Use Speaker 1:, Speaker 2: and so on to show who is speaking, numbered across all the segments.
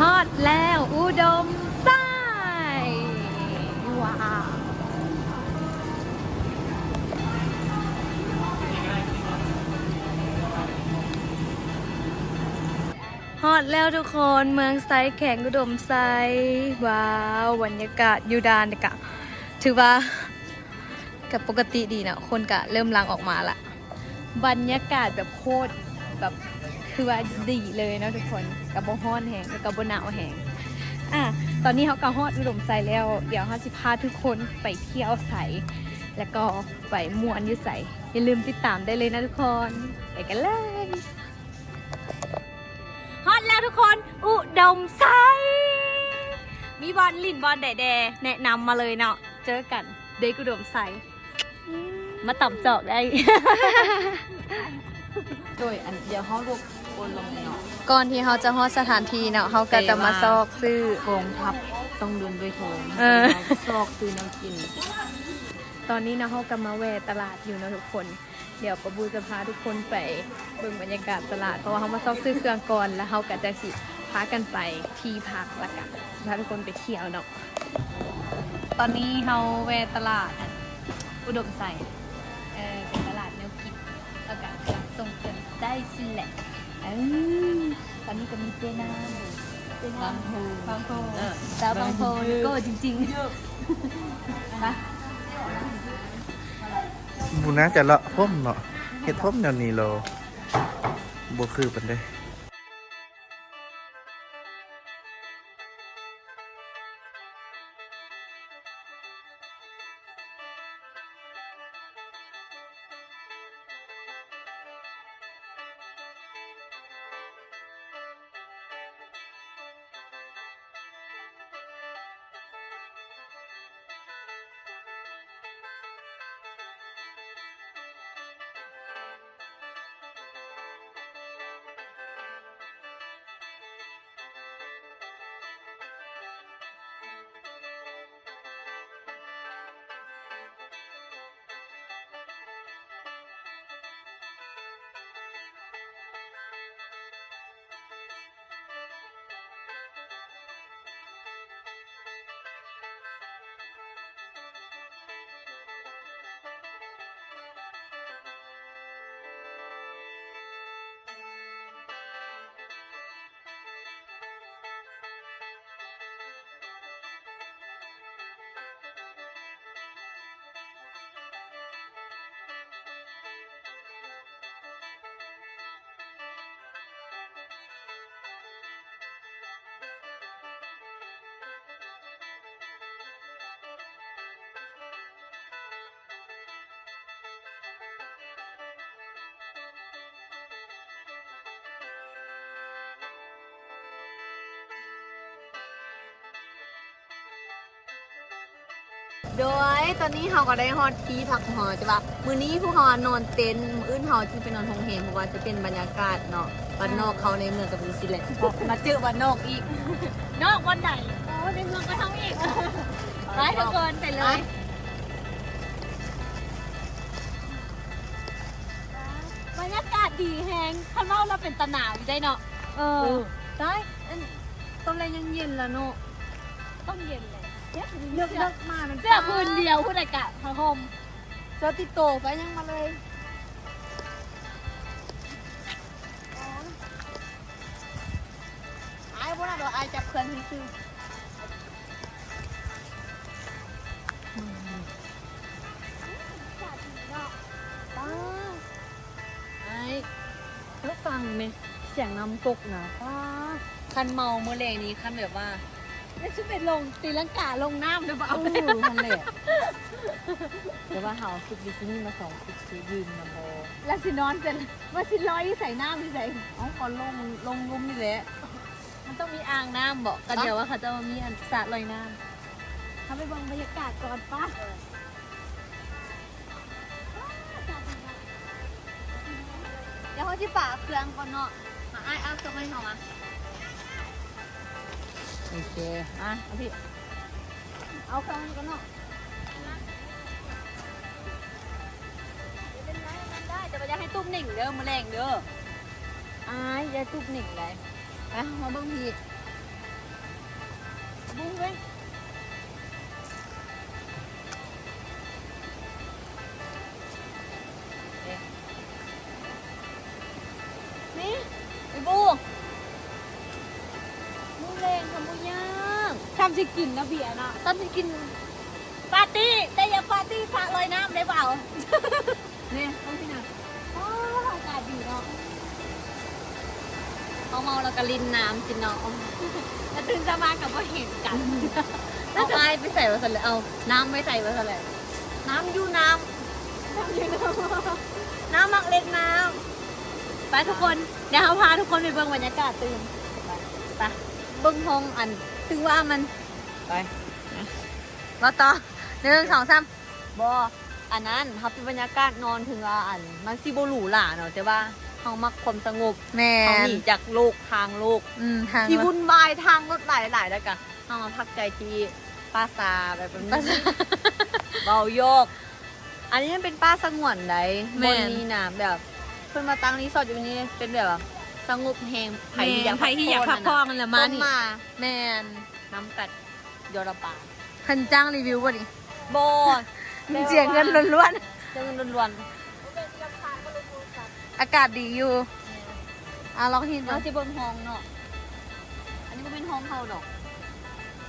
Speaker 1: ฮอดแล้วอุดมไส้ว้าวฮอดแล้วทุกคนเมืองไซแข่งอุดมไซว้าวบรรยากาศยูดานกะถือว่ากับปกติดีนะคนกะเริ่มลังออกมาละ บรรยากาศแบบโคตร แบบคือว่าดีเลยเนาะทุกคนกับโบฮ้อนแหงกับโบหนาวแหงอะตอนนี้เขาก็ฮอดอุดมไซแล้ว เดี๋ยวเขาสิพาทุกคนไปเที่ยวใสแล้วก็ไปมวนยุใสอย่าลืมติดตามได้เลยนะทุกคนไปกันเลยฮอดแล้วทุกคนอุดมไซมีบอลลินบอลแดดแนะนำมาเลยเนาะเจอกันเด็กอุดมไซมาต่ำจอกได้
Speaker 2: โดยอันเดียวเขารวบโอนลงเนาะ
Speaker 1: ก่อนที่เขาจะฮอดสถานที่เนาะเขาก็จะมาซอกซื้อ
Speaker 2: กองทัพต้องเดินด้วยทอง
Speaker 1: เออ
Speaker 2: ซอกซื้อน้ำกิน
Speaker 1: ตอนนี้นะเขากำมาแวะตลาดอยู่นะทุกคน เดี๋ยวประบูจะพาทุกคนไปเบิ่งบรรยากาศตลาด เพราะว่าเขามาซอกซื้อเครื่องก่อนแล้วเขาก็จะสิพากันไปที่พักละกันพาทุกคนไปเที่ยวเนาะ ตอนนี้เขาแวะตลาดอันอุดมใส่เออเป็นตลาดแนวกินแล้วก็กำลัง ส่งเกินได้สิแหละเออตอนนี้ก็มีเจน้ำอยู่เจน้ำ
Speaker 2: บางโพ
Speaker 1: บางโพสาวบางโพโก้จริงๆนะ
Speaker 3: บุน่าจะเลาะพ่มเนาะเห็ดพ่มแนวนี้โลบวคือปานได้
Speaker 1: โดยตอนนี้เราก็ได้ฮอดที่พักหอใช่ปะมื้อนี้ผู้เฮานอนเต็นท์มื้ออื่นเฮาที่ไปนอนโรงแรมเพราะว่าจะเป็นบรรยากาศเนาะบ้านนอกเขาในเมืองกับนิวซีแลนด์มาเจอบ้านนอกอีก
Speaker 4: นอกวันไหนโอ้ในเมืองก็ทำอีกไปทุกคนไปเลยบรรยากาศดีแฮงข้างนอกเราเป็นตะหนาวอยู่ได้เนาะ
Speaker 1: เออได้อันตอนแรกยังเย็นแล้วเนาะ
Speaker 4: ต้องเย็นเลย
Speaker 1: เลือกเลือกมามัน
Speaker 4: เสื้อพื้นเดียวพูดอะไรกะผ้าห่ม
Speaker 1: เสื้อติดโตไปยังมาเลยไอ้พวกนั้นเดี๋ยวไอ้จับเพื่อนที่ซื้อป้าไอ้แล้วฟังไหมเสียงน้ำตกนะป้าคันเมาเมื่อแรงนี้คันแบบว่า
Speaker 4: แล้วชุดเป็นลงตีลังกาลงน้ำเดี๋ยวเอา
Speaker 1: เอาเลยนั่นแหละแต่ว่าเฮาฝึกบิกินี่มาสองฝึกคือยืนมาโบ
Speaker 4: แล้วสินอนเป็นว่าสิร้อยใส่น้ำที่ใส่
Speaker 1: อ๋อก่อนลงลงลุ่มนี่แหละมันต้องมีอ่างน้ำบอกกันเดี๋ยวว่าเขาจะมามีอันสระลอยน้
Speaker 4: ทำไปเบังบรรยากาศก่อนป้าำ
Speaker 1: เดี๋ยวเขาที่ป่าเครื่องก่อนเนาะมาไอ้เอาสมัยเขามา
Speaker 2: โอเค
Speaker 1: อะเอาพี่ เอาเครื่องนี้กันเนาะไมันได้แต่ว่าอยากให้ตุ้มหนิ่งเด้อมาแรงเด้ออายอยาตุ้มหนิ่งเลยไปมาเบิ่งพี่
Speaker 4: บุ้งไป สิกินนะเบียร์นะทำสิกินปาร์ตี้แต่อย่าปาร์ตี้สระลอยน้ำได้เปล่า
Speaker 2: นี่ต้องที่ไหน
Speaker 4: โอ้อากาศดีเนาะ
Speaker 2: เขาเมาแล้วก็ลินน้ำสิเนาะ
Speaker 4: แล้วตื่นจะมากับว่าเห็นกัน
Speaker 2: เอาไม้ไปใส่ไว้ซะเลยเอาน้ำไม่ใส่ไว้ซะเลย
Speaker 4: น้ำยูน้ำน้ำยูน้ำน้ำมักเล็กน้ำไปทุกคนเดี๋ยวเขาพาทุกคนไปเบิ่งบรรยากาศตื่น
Speaker 2: ไปเบิ้งทงอัน ถึงว่ามัน ไป
Speaker 1: มาต่อหนึ่งสองสาม
Speaker 2: บออันนั้นครับเป็นบรรยากาศนอนถึงว่าอัน มันซิโบหรูหล่าเนาะแต่ว่าเขามักความสงบ
Speaker 1: แม
Speaker 2: เขา
Speaker 1: น
Speaker 2: หนีจากโลกทางโลก
Speaker 1: อืมทาง
Speaker 2: ที่
Speaker 1: รถ
Speaker 2: วุ่นวายทางรถหลายหลายๆแล้วกันเขามาพักใจที่ป้าซาแบบนี้เบาโยก อันนี้มันเป็นป้าสงวนไหนบนนี้นะแบบเพิ่นมาตั้งรีสอร์ทอยู่นี้เป็นแบบว่าสงบแหง
Speaker 1: แมนใครที่อยากพักผ่อนนั่นแหละมา
Speaker 2: ต้น
Speaker 1: นี่
Speaker 2: มา
Speaker 1: แมน
Speaker 2: น้ำกัด ยอรปา
Speaker 1: เพิ่นจ้างรีวิวบ่ดิ
Speaker 2: โบ
Speaker 1: เสียเงินล้วน
Speaker 2: เจ้าเงินล้วน
Speaker 1: ๆอากาศดีอยู่อะลองหิน
Speaker 2: ๆ
Speaker 1: ก่อ
Speaker 2: เรา
Speaker 1: น
Speaker 2: จะเบิ่งห้องเนาะอันนี้ก็เป็นห้องเฮาดอก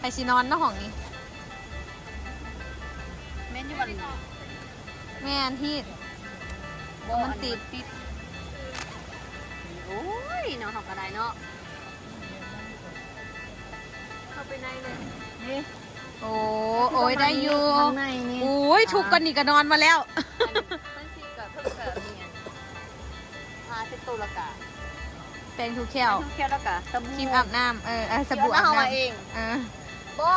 Speaker 1: ไปสินอนเนาะห้องนี้
Speaker 2: แม่นอยู่บัดนี้
Speaker 1: แม่นที่
Speaker 2: บ่
Speaker 1: มันติด
Speaker 2: ติดโอ้ยเนาะเฮาก็ได้เนาะ เข้าไปในเลยนี่
Speaker 1: โอ้โอ้ยได้อยู่
Speaker 2: ข้างในนี่
Speaker 1: โอ้ยชุกกันนี่ก็นอนมาแล้ว
Speaker 2: มันสิกับเพิ่งกับเมียนพาเซ็ตตัวละกะ
Speaker 1: เป็นทูแคว
Speaker 2: ทุกเที่ยวละกะสบู่
Speaker 1: ครีมอาบน้ำเออเออสบู่อาบ
Speaker 2: เามา
Speaker 1: น้ำ
Speaker 2: เอง
Speaker 1: เออ
Speaker 2: บ่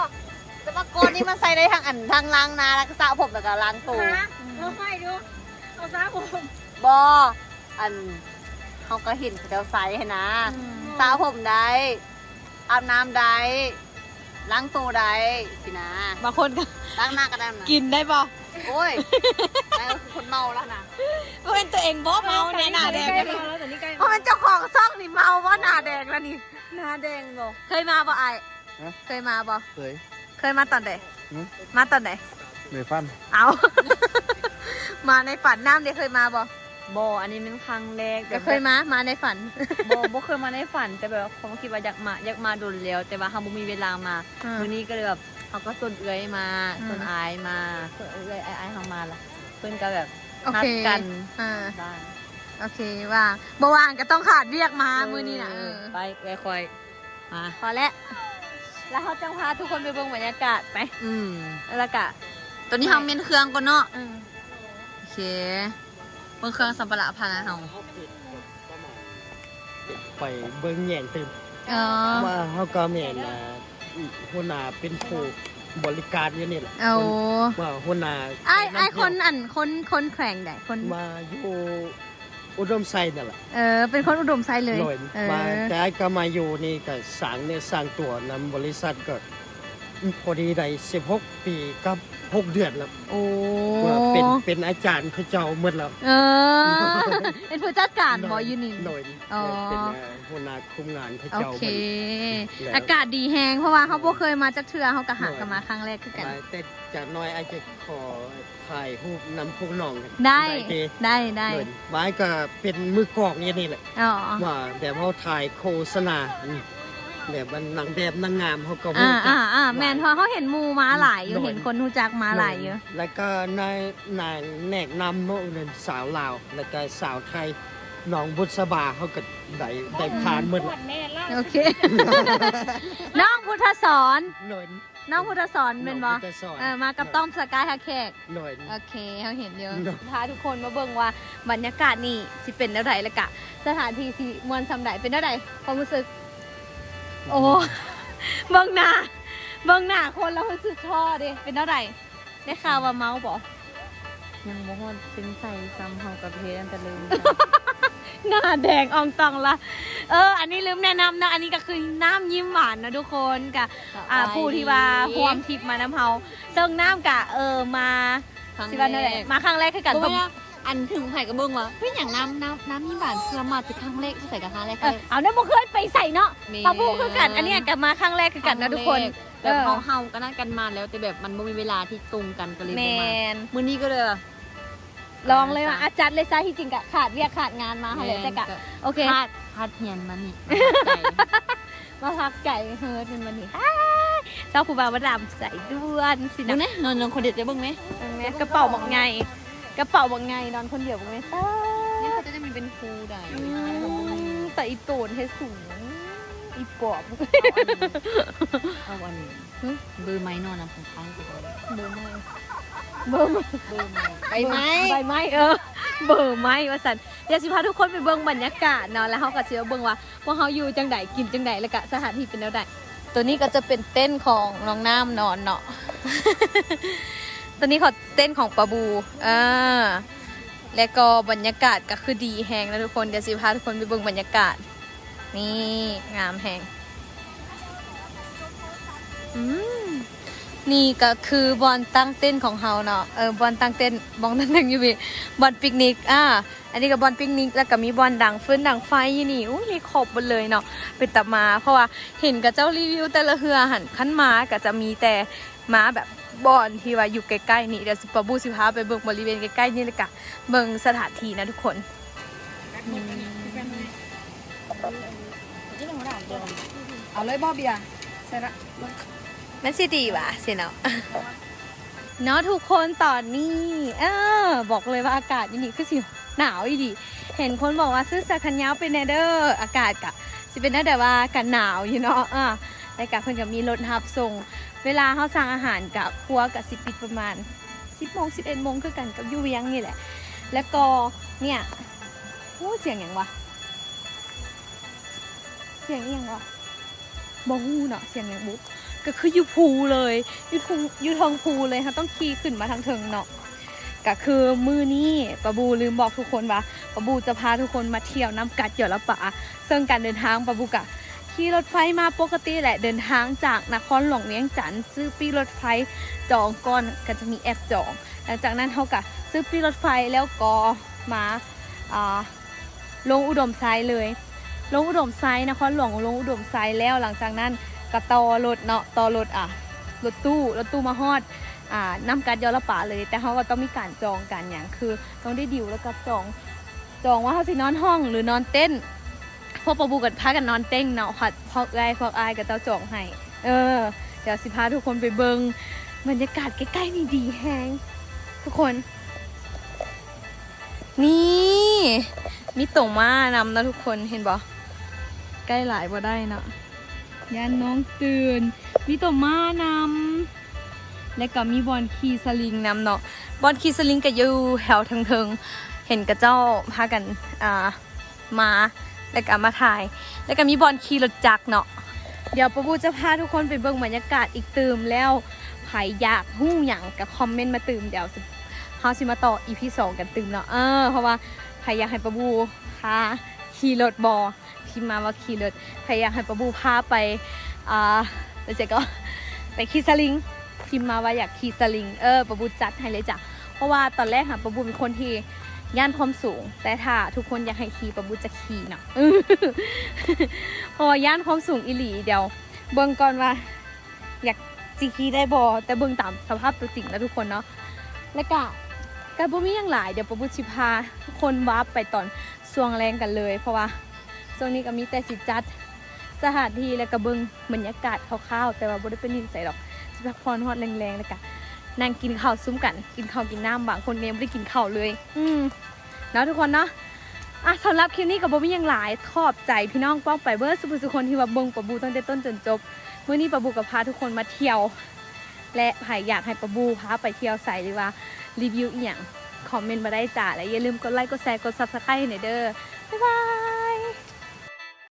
Speaker 2: แต่ว่าก่อนนี้มันใส่ได้ทั้งอันทั้งล้างหนาแล้วก็สระผมแล้วก็ล้างตัว
Speaker 4: ฮะเราค่อยดูเอาซะผม
Speaker 2: บออันเขาก็เห็นเขาเจ้าใส่ให้นะสระผมได้อาบน้ำได้ ล้างตัวได้สินะ
Speaker 1: บางคนก็
Speaker 2: ล้างหน้าก็ได้นะ
Speaker 1: กินได้ป่ะ
Speaker 2: โอ้ยนั่นก็คือคนเมาแล้วนะ
Speaker 1: เป็นตัวเองบ่เมาในหน้าแดง
Speaker 4: ใกล้
Speaker 1: เลย
Speaker 4: มาแล้วแต่นี่ใกล้
Speaker 1: เพราะมันเจ้าของซ่องนี่เมาว่าหน้าแดงแล้วนี่
Speaker 2: หน้าแดงบ่
Speaker 1: เคยมาบ่ไอาย
Speaker 3: ฮะ
Speaker 1: เคยมาบ่
Speaker 3: เคย
Speaker 1: เคยมาตอนไหน
Speaker 3: หืม
Speaker 1: มาตอนไหน
Speaker 3: เมฟัน
Speaker 1: เอามาในฝันน้ำเด็กเคยมาบ่
Speaker 2: บ่อันนี้เป็นครั้งแรก
Speaker 1: ก็เคยมา มาในฝัน
Speaker 2: บ่บ่เคยมาในฝัน แต่แบบว่าผมคิดว่าอยากมาอยากมาโดนแล้ว แต่ว่าเขาบ่มีเวลามา
Speaker 1: อืม
Speaker 2: มื้อนี้ก็เลยแบบเขาก็ส่วนเอื้อยมา
Speaker 1: อืม
Speaker 2: ส่วนอายมาส่วนเอื้อยอายอายเขามาละเพิ่นก็แบบ
Speaker 1: โอ
Speaker 2: นั
Speaker 1: เค
Speaker 2: ดกัน
Speaker 1: อ่า
Speaker 2: บ้าน
Speaker 1: โอเคว่างบ่ว่างก็ต้องขาดเรียกมามือนี้นะ
Speaker 2: เอ
Speaker 1: เอ
Speaker 2: อ
Speaker 1: อ
Speaker 2: ไปไปคอยมา
Speaker 1: พอแล้วแล้วเขาจะพาทุกคนไปเบิ่งบรรยากาศไป
Speaker 2: อืม
Speaker 1: แล้วก็ตอนนี้เราเมนเครื่องก่อนเนาะ
Speaker 2: อืม
Speaker 1: โอเค เบิ่งเครื่องสัมปะระพานะเฮา
Speaker 5: ไปเบิ่งแย่งตื่น
Speaker 1: อ๋อ
Speaker 5: ว่าเฮาก็แม่นอ่าหัวหน้าเป็นผู้บริการอยู่นี่แหละ
Speaker 1: เอา
Speaker 5: ว่าหัวหน้า
Speaker 1: ไอ้ไอ้คนอันคนคนแข่งได้คน
Speaker 5: มาอยู่อุดมไซนั่นแหละ
Speaker 1: เออ เป็นคนอุดมไซด์เลย
Speaker 5: หน่วย
Speaker 1: เออ
Speaker 5: มาแต่ไอ้ก็มาอยู่นี่ก็สร้างเนี่ยสร้างตัวนำบริษัทก็ พอดีได้16 ปีกับ 6 เดือนแล้ว
Speaker 1: โอ้
Speaker 5: ว่าเป็นเป็นอาจารย์เขาเจ้าหมดแล้ว
Speaker 1: เออเป็นผู้จัดการบอยูนิน
Speaker 5: หน่วย
Speaker 1: อ๋อ
Speaker 5: เป็นอ่าหัวหน้าคุมงานเขา
Speaker 1: โอ
Speaker 5: เจ้าห
Speaker 1: เค
Speaker 5: มดแล้ว
Speaker 1: อากาศดีแฮงเพราะว่าเขาบ่เคยมาจักเทือเขากะหักกันมาครั้งแรกคือกัน
Speaker 5: มาแต่จากน้อยอาจจะขอถ่ายรูปนำพวกน้องกัน
Speaker 1: ได้
Speaker 5: เด้
Speaker 1: ได้ได้
Speaker 5: เหมือนไม้ก็เป็นมือกลองอย่างนี้แหละ
Speaker 1: อ๋อ
Speaker 5: ว่าแบบเขาถ่ายโฆษณาอืม แบบมันนางแบบนางงามเขาก็
Speaker 1: อ่า
Speaker 5: รู้จั
Speaker 1: อ่ากอ่าแมนเพราะเขาเห็นหมูม้าหลายอยู่
Speaker 5: หน่อย
Speaker 1: เห็นคนรู้จักม้าหลายอยู่
Speaker 5: แล้วก็นายนางแนกนำเนาะเป็นสาวลาวแล้วก็สาวไทยน้องบุษบาเขาก็ได้ได้ผ่านหมด
Speaker 4: ปว
Speaker 5: ละ
Speaker 4: ดแม่ล่า
Speaker 1: โอเค น้องพุทธสอน
Speaker 5: หน่อย
Speaker 1: น้องพุทธสอนเป็นบ่
Speaker 5: องพุทธสอน
Speaker 1: เออมากับต้อมสกายฮาแขก
Speaker 5: หน่อย
Speaker 1: โอเคเขาเห็นเดียว
Speaker 5: เนอะ
Speaker 1: พาทุกคนมาเบิ่งว่าบรรยากาศนี่สิเป็นเท่าใดละกะ สถานที่สิมวนสำใดเป็นเท่าใดความรู้สึก โอ้เบิ่งหน้าเบิ่งหน้าคนแล้วรู้สึกชอเด้เป็นเท่าใดได้ข่าวว่าเมาบ่
Speaker 2: ยังบ่ฮอดซึ้งใส่ซ้ำเฮากับเพชรอันตะลืม
Speaker 1: หน้าแดงอองตองละเออ อันนี้ลืมแนะนำนะ อันนี้ก็คือน้ำยิ้มหวานนะทุกคนกับอ่าผู้ที่ว่าพวมทิพย์มาน้ำเฮาซึ่งน้ำกะเออมาสิวันนั่นแหละมาครั้งแรกคือกัน
Speaker 2: ก็
Speaker 1: เบิ่ง
Speaker 2: ว่า อันถึงไผก็เบิ่งว่าเฮ้ยอย่างน้ำน้ำน้ำมีหวานคือมาจากครั้งแรกใส่กับครั้งแรก
Speaker 1: เออเอาเนี่ยบ่เคยไปใส่เนาะ
Speaker 2: แม่
Speaker 1: ปะบูคือกัน อันเนี้ยกลับมาครั้งแรกคือกันนะทุกคน
Speaker 2: แบบ
Speaker 1: เออ
Speaker 2: เฮาเฮาก็นัดกันมาแล้วแต่แบบมันบ่มีเวลาที่ตรงกันก็เลย
Speaker 1: แม
Speaker 2: บ่มานมื้อนี้ก็เลย
Speaker 1: ลองเลยว่าอาจารย์เลยซะที่จริงกะขาดเวียกขาดงานมาเขาเลยแต่กะ โอเค
Speaker 2: คาดคาดเฮียนมานี่
Speaker 1: มาพักไก่เฮิร์ดเป็นวันนี้เจ้าผู้บ่าวมาดามใส่ด้วนสิ
Speaker 2: ดู
Speaker 1: นะ
Speaker 2: นะนอนนอนคนเดียวจะเบ้างไหม
Speaker 1: เห็นไหมกระเป๋าบอกไง กระเป๋าบอกไงนอนคนเดียวบอกไงตา
Speaker 2: นี่เขาจะได้มันเป็นครูได้
Speaker 1: อืมแต่อีโตนให้สูงอีปอบ
Speaker 2: เอาอันนี้เบอร์ไม้นอนนะผมค้างกูเลย
Speaker 1: เบอร์ไม่เบอร์ไม่
Speaker 2: เบอร์ไม้ไปไหม
Speaker 1: ใบไม้เออเบอร์ไม้ว่าสันเดี๋ยวสิพาทุกคนไปเบิ่งบรรยากาศเนาะแล้วเขาก็สิมาเบิ่งว่าพวกเขาอยู่จังใดกินจังใดแล้วก็สถานที่เป็นแนวใดตัวนี้ก็จะเป็นเต้นของน้องน้ำนอนเนาะ ตอนนี้เขาเต้นของปะบูอ่าและก็บรรยากาศก็คือดีแหงนะทุกคนเดี๋ยวสิพาทุกคนไปเบิ่งบรรยากาศ นี่งามแหงอืม นี่ก็คือบอลตั้งเต้นของเฮาเนาะ เออบอลตั้งเต้นบองตั้งเต้นอยู่บีบอลปิกนิก อ่า อันนี้ก็บอลปิกนิก แล้วก็มีบอลดังฟืนดังไฟอยู่นี่อู้มีครบหมดเลยเนาะ เป็นตับมา เพราะว่าเห็นกับเจ้ารีวิวแต่ละเฮือหันขั้นมาก็จะมีแต่ม้าแบบบอลที่ว่าอยู่ใกล้ๆนี่เดี๋ยวสิปะบูสิพาไปเบิ่งบริเวณใกล้ๆนี่เลยกะเบิ่งสถานที่นะทุกคน
Speaker 2: เอาเลยบอเบียใช่ละ
Speaker 1: มันสิดีวะสิเนาะเนาะทุกคนตอนนี้ เออ บอกเลยว่าอากาศยี่นี่คือสิหนาวอีดีเห็นคนบอกว่าซื้อสักคันยาวเป็นแนเดอร์อากาศกะสิเป็นได้แต่ว่ากันหนาวอยู่เนาะอะแต่กะเพิ่นก็มีรถทับส่ง เวลาเขาสั่งอาหารกับครัวกับสิปิดประมาณ 10โมง11โมงคือกันกับยูเวียงนี่แหละ แล้วก็เนี่ยโอ้เสียงอย่างวะเสียงอย่างวะบฮูเนาะเสียงอย่างบุ๊ ก็คืออยู่ภูเลยอยู่ทงอยู่ทองภูเลยค่ะต้องขี่ขึ้นมาทางเทิงเนาะก็คือมือนี้ปะบูลืมบอกทุกคนว่าปะบูจะพาทุกคนมาเที่ยวน้ำกัดเหยอละปะซึ่งการเดินทางปะบูกะขี่รถไฟมาปกติแหละเดินทางจากนครหลวงเวียงจันทร์ซื้อปีรถไฟจองก่อนก็จะมีแอปจอง หลังจากนั้นเขากะซื้อปีรถไฟแล้วก็มาลงอุดมไซเลย ลงอุดมไซด์นครหลวงลงอุดมไซแล้วหลังจากนั้น ก็ต่อรถเนาะตอรถอะรถตู้รถตู้มาฮอดอ่าน้ำกัดยอละป่าเลย แต่เขาก็ต้องมีการจองกันอย่างคือต้องได้ดิวแล้วก็จองจองว่าเขาสินอนห้องหรือนอนเต้นพวกปะบูกันพากันนอนเต้นเนาะค่ะพอกไอพอกไอกับเจ้าจองให้เออเดี๋ยวสิพาทุกคนไปเบิงบรรยากาศใกล้ๆนี่ดีแฮงทุกคน นี่มีตรงมานำนะทุกคนเห็นบ่ใกล้หลายบ่ได้เนาะ ยันน้องตื่น มีตัวม้านำและก็มีบอลขี่สลิงนำเนาะบอลขี่สลิงก็อยู่แถวทางเทิงเห็นกับเจ้าพากันอ่ามาแล้วก็มาถ่าย แล้วก็มีบอลขี่รถจักรเนาะเดี๋ยวประบูจะพาทุกคนไปเบิ่งบรรยากาศอีกตื่มแล้วใครอยากหู้หยังกับคอมเมนต์มาตื่มเดี๋ยวเฮาสิมาต่อ EP 2กันตื่มเนาะเออเพราะว่าใครอยากให้ประบูพาขี่รถบอ พิมพ์มาว่าขี่รถใครอยากให้ประบูพาไปอ่าเดี๋ยวเจ๊ก็ไปขี่สลิงพิมพ์มาว่าอยากขี่สลิงเออประบูจัดให้เลยจ้ะเพราะว่าตอนแรกค่ะประบูเป็นคนที่ย่านความสูง แต่ถ้าทุกคนอยากให้ขี่ประบูจะขี่เนาะอ๋อเพราะว่าย่านความสูงอีหลีเดี๋ยว เบิ่งก่อนว่า อยากจีขี่ได้บอแต่เบิ่งตามสภาพตัวจริงนะทุกคนเนาะแล้วก็การบ่มีอย่างหลายเดี๋ยวประบูชิพาทุกคนวาร์ปไปตอนช่วงแรงกันเลย เพราะว่า ช่วงนี้ก็มีแต่สิจัดสถานที่แล้วก็เบิ่งบรรยากาศคร่าวๆแต่ว่าบ่ได้เป็นนิสัยหรอกสิพักผ่อนฮอดแรงๆแล้วก็นั่งกินข้าวซุ้มกัน กินข้าวกินน้ำบางคนเนี่ยไม่ได้กินข้าวเลย อืมเนาะทุกคนเนาะอะสำหรับคลิปนี้กับบ่มีหยังหลายขอบใจพี่น้องป้องไปเบอร์สุภสุคนที่ว่าเบิงปะบูตั้งแต่ต้นจนจบเมื้อนี้ปะบูกับพาทุกคนมาเที่ยว และใครอยากให้ปะบูพาไปเที่ยวใส่หรือว่ารีวิวอีหยังคอมเมนต์มาได้จ้าและอย่าลืมกดไลค์กดแชร์กด Subscribe ให้หน่อยเด้อบ๊ายบาย